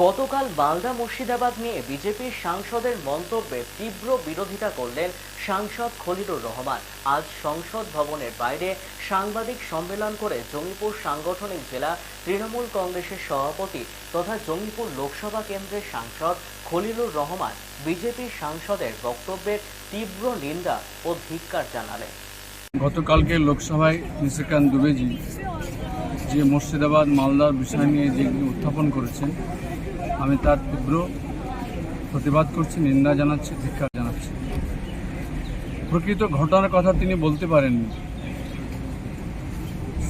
গতকাল মালদা মুর্শিদাবাদ নিয়ে বিজেপির সাংসদের মন্তব্যে তীব্র বিরোধিতা করলেন সাংসদ খলিলুর রহমান। আজ সংসদ ভবনের বাইরে সাংবাদিক সম্মেলন করে জঙ্গিপুর সাংগঠনিক জেলা তৃণমূল কংগ্রেসের সভাপতি তথা জঙ্গিপুর লোকসভা কেন্দ্রের সাংসদ খলিলুর রহমান বিজেপির সাংসদের বক্তব্যের তীব্র নিন্দা ও ধিক্কার জানালেন। গতকালকে লোকসভায় নিশিকান্ত দুবেজি যে মুর্শিদাবাদ মালদার বিষয় নিয়ে যেগুলি উত্থাপন করেছেন আমি তার তীব্র প্রতিবাদ করছি, নিন্দা জানাচ্ছি ধিক্ষার জানাচ্ছি। প্রকৃত ঘটনার কথা তিনি বলতে পারেননি।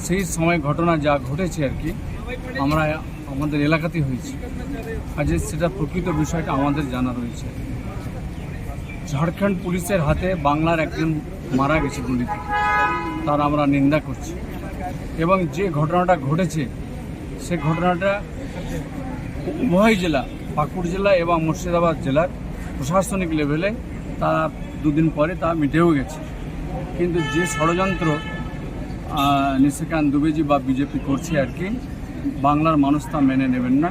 সেই সময় ঘটনা যা ঘটেছে আর কি, আমরা আমাদের এলাকাতেই হয়েছে। কাজে সেটা প্রকৃত বিষয়টা আমাদের জানা রয়েছে। ঝাড়খণ্ড পুলিশের হাতে বাংলার একজন মারা গেছে গুলিতে তার আমরা নিন্দা করছি। এবং যে ঘটনাটা ঘটেছে, সে ঘটনাটা উভয় জেলা, পাকুড় জেলা এবং মুর্শিদাবাদ জেলার প্রশাসনিক লেভেলে তা দুদিন পরে তা মিটেও গেছে। কিন্তু যে ষড়যন্ত্র নিশিকান্ত দুবেজি বা বিজেপি করছে আর কি, বাংলার মানুষ তা মেনে নেবেন না।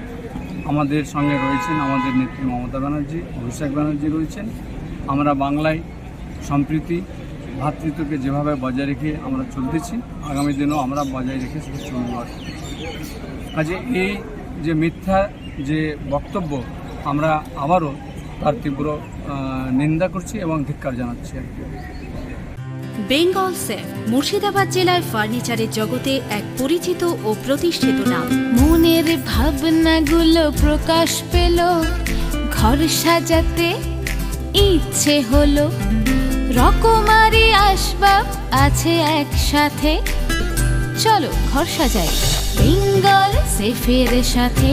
আমাদের সঙ্গে রয়েছেন আমাদের নেত্রী মমতা ব্যানার্জি, অভিষেক ব্যানার্জি রয়েছেন। আমরা বাংলায় সম্প্রীতি ভ্রাতৃত্বকে যেভাবে বজায় রেখে আমরা চলতেছি, আগামী দিনেও আমরা বজায় রেখে সেটা চলব। কাজে এই যে মিথ্যা যে বক্তব্য আমরা আবারও তার তীব্র নিন্দা করছি এবং ধিক্কার জানাচ্ছি বেঙ্গল সেফ মুর্শিদাবাদ জেলায় ফার্নিচারের জগতে এক পরিচিত ও প্রতিষ্ঠিত নাম। মনের ভাবনাগুলো প্রকাশ পেল। ঘর সাজাতে ইচ্ছে হলো। রকমারি আসবাব আছে একসাথে। চলো ঘর সাজাই। বেঙ্গল সেফের সাথে।